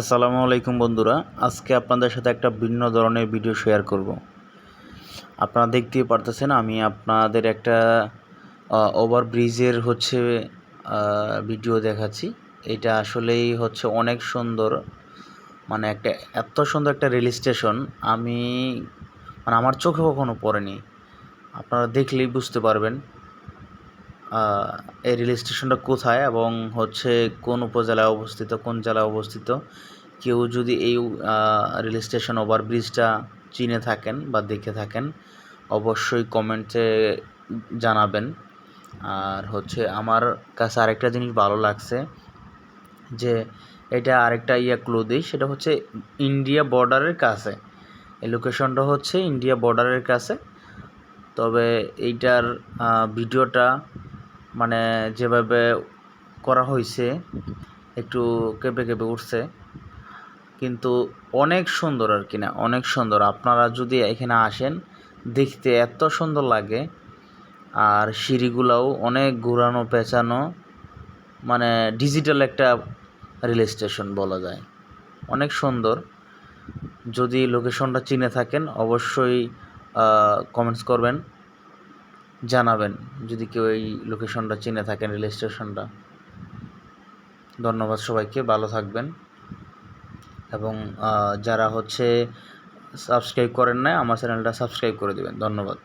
আসসালামু আলাইকুম বন্ধুরা। আজকে আপনাদের সাথে একটা ভিন্ন ধরনের ভিডিও শেয়ার করব। আপনারা দেখতেই পারতেছেন, আমি আপনাদের একটা ওভার ব্রিজের হচ্ছে ভিডিও দেখাচ্ছি। এটা আসলেই হচ্ছে অনেক সুন্দর মানে একটা, এত সুন্দর একটা রেল স্টেশন আমি মানে আমার চোখে কখনো পড়েনি। আপনারা দেখলেই বুঝতে পারবেন। এই রেল স্টেশনটা কোথায় এবং হচ্ছে কোন উপজেলায় অবস্থিত, কোন জেলায় অবস্থিত? কেউ যদি এই রেল স্টেশন ওভার ব্রিজটা চিনে থাকেন বা দেখে থাকেন, অবশ্যই কমেন্টে জানাবেন। আর হচ্ছে আমার কাছে আরেকটা জিনিস ভালো লাগছে, যে এটা আরেকটা ইয়া ক্লু দিই, সেটা হচ্ছে ইন্ডিয়া বর্ডারের কাছে। এই লোকেশনটা হচ্ছে ইন্ডিয়া বর্ডারের কাছে। তবে এইটার ভিডিওটা মানে যেভাবে করা হয়েছে একটু কেঁপে কেঁপে উঠছে। কিন্তু অনেক সুন্দর আর কি না, অনেক সুন্দর। আপনারা যদি এখানে আসেন, দেখতে এত সুন্দর লাগে। আর সিঁড়িগুলোও অনেক ঘোরানো, পেঁচানো মানে ডিজিটাল একটা রেল স্টেশন বলা যায়। অনেক সুন্দর। যদি লোকেশনটা চিনে থাকেন, অবশ্যই কমেন্টস করবেন। জানাবেন যদি কেউ এই লোকেশনটা চিনে থাকেন রেল স্টেশনটা ধন্যবাদ সবাইকে, ভালো থাকবেন। এবং যারা হচ্ছে সাবস্ক্রাইব করেন না আমার চ্যানেলটা সাবস্ক্রাইব করে দেবেন। ধন্যবাদ।